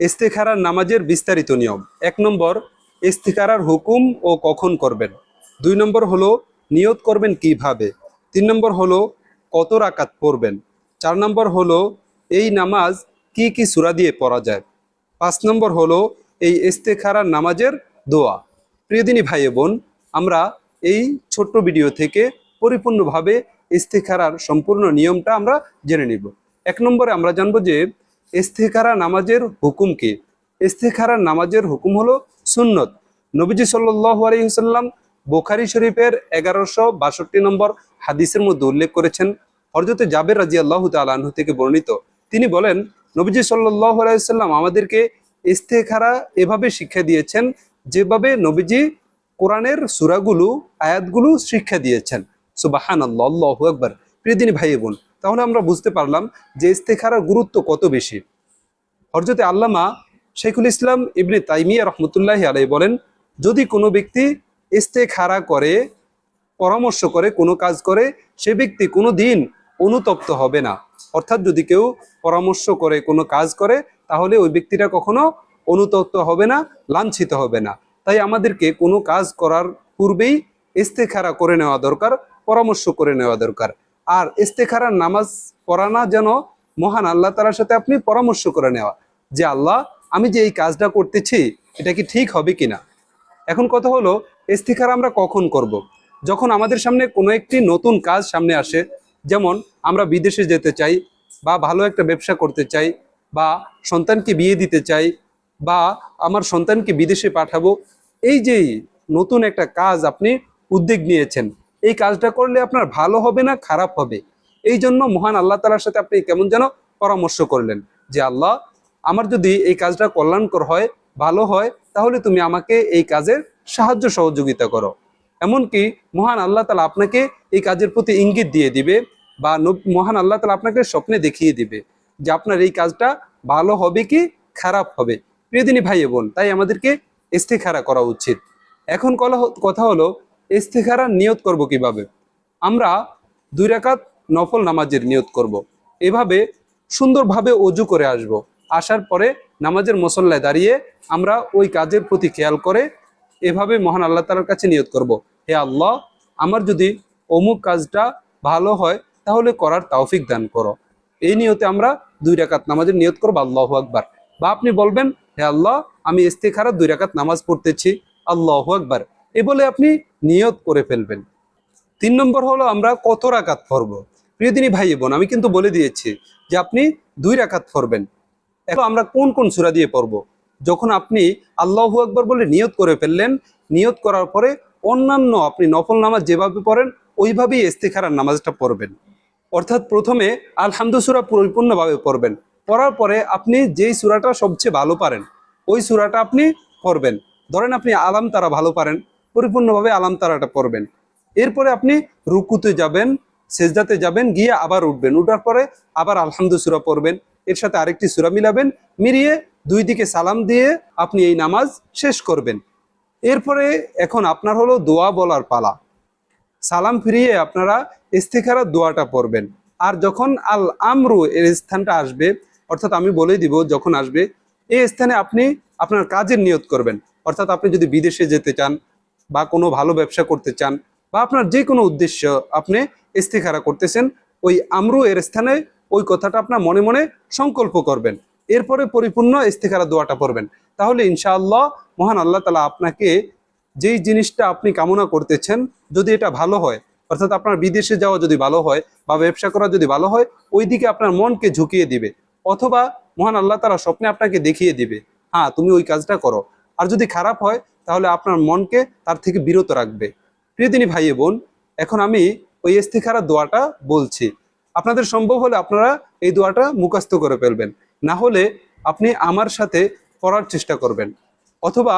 ইস্তেখারার নামাজের বিস্তারিত নিয়ম। এক নম্বর, ইস্তেখারার হুকুম ও কখন করবেন। দুই নম্বর হলো, নিয়ত করবেন কীভাবে। তিন নম্বর হলো, কত রাকাত পড়বেন। চার নম্বর হলো, এই নামাজ কি কি সুরা দিয়ে পড়া যায়। পাঁচ নম্বর হলো, এই ইস্তেখারার নামাজের দোয়া। প্রিয়দিনী ভাই বোন, আমরা এই ছোট্ট ভিডিও থেকে পরিপূর্ণভাবে ইস্তেখারার সম্পূর্ণ নিয়মটা আমরা জেনে নিব। এক নম্বরে আমরা জানব যে ইস্তেখারা নামাজের হুকুম কি? ইস্তেখারা নামাজের হুকুম হলো সুন্নত। নবীজি সাল্লাহ বোখারি শরীফের এগারোশো বাষট্টি নম্বর হাদিসের মধ্যে উল্লেখ করেছেন হরজতে জাবের রাজি আল্লাহ তালাহ থেকে বর্ণিত। তিনি বলেন, নবীজি সাল্লাহ আলাইসাল্লাম আমাদেরকে ইস্তেখারা এভাবে শিক্ষা দিয়েছেন, যেভাবে নবীজি কোরআনের সুরাগুলো, আয়াতগুলো শিক্ষা দিয়েছেন। সুবাহান আল্লাহ একবার প্রিয়দিনী ভাই বোন তাহলে আমরা বুঝতে পারলাম যে ইস্তেখারার গুরুত্ব কত বেশি। হরজতে আল্লামা শেখুল ইসলাম ইবনে তাইমিয়া রহমতুল্লাহ আলাই বলেন, যদি কোনো ব্যক্তি ইস্তেখারা করে, পরামর্শ করে, কোনো কাজ করে, সে ব্যক্তি কোনো দিন অনুতপ্ত হবে না। অর্থাৎ যদি কেউ পরামর্শ করে, কোনো কাজ করে, তাহলে ওই ব্যক্তিটা কখনো অনুতপ্ত হবে না, লাঞ্ছিত হবে না। তাই আমাদেরকে কোনো কাজ করার পূর্বেই ইস্তেখারা করে নেওয়া দরকার, পরামর্শ করে নেওয়া দরকার। আর ইস্তেখারার নামাজ পড়ানা যেন মহান আল্লাহ তালার সাথে আপনি পরামর্শ করে নেওয়া যে, আল্লাহ, আমি যে এই কাজটা করতেছি, এটা কি ঠিক হবে কিনা এখন কথা হলো, ইস্তেখারা আমরা কখন করব। যখন আমাদের সামনে কোনো একটি নতুন কাজ সামনে আসে, যেমন আমরা বিদেশে যেতে চাই, বা ভালো একটা ব্যবসা করতে চাই, বা সন্তানকে বিয়ে দিতে চাই, বা আমার সন্তানকে বিদেশে পাঠাবো, এই যে নতুন একটা কাজ আপনি উদ্যোগ নিয়েছেন এই কাজটা করলে আপনার ভালো হবে না, খারাপ হবে। এই জন্য মহান আল্লাহ তালার সাথে আপনি কেমন যেন পরামর্শ করলেন যে, আল্লাহ, আমার যদি এই কাজটা কল্যাণকর হয়, ভালো হয়, তাহলে তুমি আমাকে এই কাজের সাহায্য সহযোগিতা করো। এমনকি মহান আল্লাহ তালা আপনাকে এই কাজের প্রতি ইঙ্গিত দিয়ে দিবে বা মহান আল্লাহ তালা আপনাকে স্বপ্নে দেখিয়ে দিবে যে, আপনার এই কাজটা ভালো হবে কি, খারাপ হবে। প্রিয়দিনী ভাই বোন, তাই আমাদেরকে ইস্তেখারা করা উচিত। এখন কথা হলো ইস্তেখারা নিয়ত করব কীভাবে আমরা দুই রাকাত নফল নামাজের নিয়ত করব। এভাবে সুন্দরভাবে অজু করে আসব। আসার পরে নামাজের মসল্লায় দাঁড়িয়ে আমরা ওই কাজের প্রতি খেয়াল করে এভাবে মহান আল্লাহ তালার কাছে নিয়ত করব। হে আল্লাহ, আমার যদি অমুক কাজটা ভালো হয়, তাহলে করার তাওফিক দান করো এই নিয়তে আমরা দুই রাকাত নামাজের নিয়ত করব আল্লাহ আকবার বা আপনি বলবেন, হে আল্লাহ, আমি ইস্তেখারা দুই রাকাত নামাজ পড়তেছি আল্লাহ আকবার এ বলে আপনি নিয়ত করে ফেলবেন। তিন নম্বর হলো আমরা কত রাকাত পড়ব। প্রিয়দিনী ভাই বোন, আমি কিন্তু বলে দিয়েছি যে আপনি দুই রাকাত পড়বেন। এখন আমরা কোন কোন সূরা দিয়ে পড়ব? যখন আপনি আল্লাহ আকবার বলে নিয়ত করে ফেললেন, নিয়ত করার পরে অন্যান্য আপনি নফল নামাজ যেভাবে পড়েন, ওইভাবেই ইস্তেখারার নামাজটা পড়বেন। অর্থাৎ প্রথমে আলহামদু সুরা পরিপূর্ণভাবে পড়বেন। পড়ার পরে আপনি যেই সুরাটা সবচেয়ে ভালো পারেন, ওই সুরাটা আপনি পড়বেন। ধরেন আপনি আলাম তারা ভালো পারেন পরিপূর্ণভাবে আলাম তারাটা পড়বেন। এরপরে আপনি রুকুতে যাবেন, সেজদাতে যাবেন, গিয়ে আবার উঠবেন। উঠার পরে আবার আলহামদু সুরা পড়বেন। এর সাথে আরেকটি সুরা মিলাবেন, মিলিয়ে দুই দিকে সালাম দিয়ে আপনি এই নামাজ শেষ করবেন। এরপরে এখন আপনার হলো দোয়া বলার পালা। সালাম ফিরিয়ে আপনারা ইস্তেখারা দোয়াটা পড়বেন। আর যখন আল আমরু এর স্থানটা আসবে, অর্থাৎ আমি বলে দিব যখন আসবে এই স্থানে আপনি আপনার কাজের নিয়ত করবেন। অর্থাৎ আপনি যদি বিদেশে যেতে চান বা কোনো ভালো ব্যবসা করতে চান বা আপনার যে কোনো উদ্দেশ্য আপনি ইস্তেখারা করতেছেন, ওই আমরু এর স্থানে ওই কথাটা আপনার মনে মনে সংকল্প করবেন। এরপরে পরিপূর্ণ ইস্তেখারা দোয়াটা পড়বেন। তাহলে ইনশাআল্লাহ মহান আল্লাহ তালা আপনাকে যেই জিনিসটা আপনি কামনা করতেছেন, যদি এটা ভালো হয়, অর্থাৎ আপনার বিদেশে যাওয়া যদি ভালো হয় বা ব্যবসা করা যদি ভালো হয় ওই দিকে আপনার মনকে ঝুঁকিয়ে দিবে। অথবা মহান আল্লাহ তারা স্বপ্নে আপনাকে দেখিয়ে দিবে হ্যাঁ তুমি ওই কাজটা করো। আর যদি খারাপ হয় তাহলে আপনার মনকে তার থেকে বিরত রাখবে। প্রিয়দিনী ভাই বোন, এখন আমি ওই ইস্তিখারা দোয়াটা বলছি। আপনাদের সম্ভব হলে আপনারা এই দোয়াটা মুখস্থ করে ফেলবেন। না হলে আপনি আমার সাথে পড়ার চেষ্টা করবেন। অথবা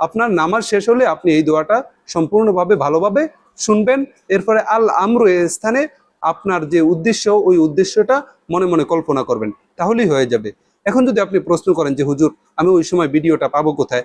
আপনার নামাজ শেষ হলে আপনি এই দোয়াটা সম্পূর্ণভাবে, ভালোভাবে শুনবেন। এরপরে আল আমরু স্থানে আপনার যে উদ্দেশ্য, ওই উদ্দেশ্যটা মনে মনে কল্পনা করবেন। তাহলেই হয়ে যাবে। এখন যদি আপনি প্রশ্ন করেন যে, হুজুর, আমি ওই সময় ভিডিওটা পাবো কোথায়?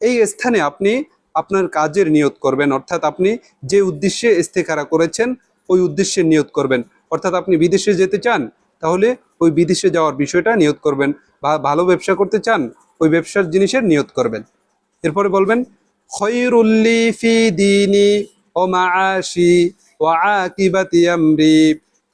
এই স্থানে আপনি আপনার কাজের নিয়ত করবেন, অর্থাৎ আপনি যে উদ্দেশ্যে ইস্তেখারা করেছেন, ওই উদ্দেশ্যে নিয়ত করবেন। অর্থাৎ আপনি বিদেশে যেতে চান, তাহলে ওই বিদেশে যাওয়ার বিষয়টা নিয়ত করবেন। বা ভালো ব্যবসা করতে চান, ওই ব্যবসার জিনিসের নিয়ত করবেন। এরপরে বলবেন খৈরুল্লি ফি দিনি ও মাআশি ও আকিবাতি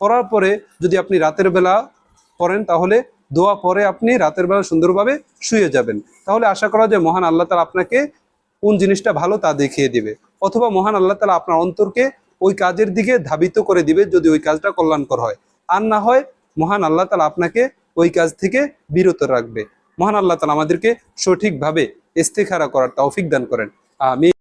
পড়ার পরে যদি আপনি রাতের বেলা পড়েন তাহলে দোয়া পরে আপনি রাতের বেলা সুন্দরভাবে শুয়ে যাবেন। তাহলে আশা করা যায় মহান আল্লাহ তালা আপনাকে কোন জিনিসটা ভালো তা দেখিয়ে দিবে। অথবা মহান আল্লাহ তালা আপনার অন্তরকে ওই কাজের দিকে ধাবিত করে দিবে যদি ওই কাজটা কল্যাণকর হয়। আর না হয় মহান আল্লাহ তালা আপনাকে ওই কাজ থেকে বিরত রাখবে। মহান আল্লাহ তালা আমাদেরকে সঠিকভাবে ইস্তেখারা করার তৌফিক দান করেন। আমি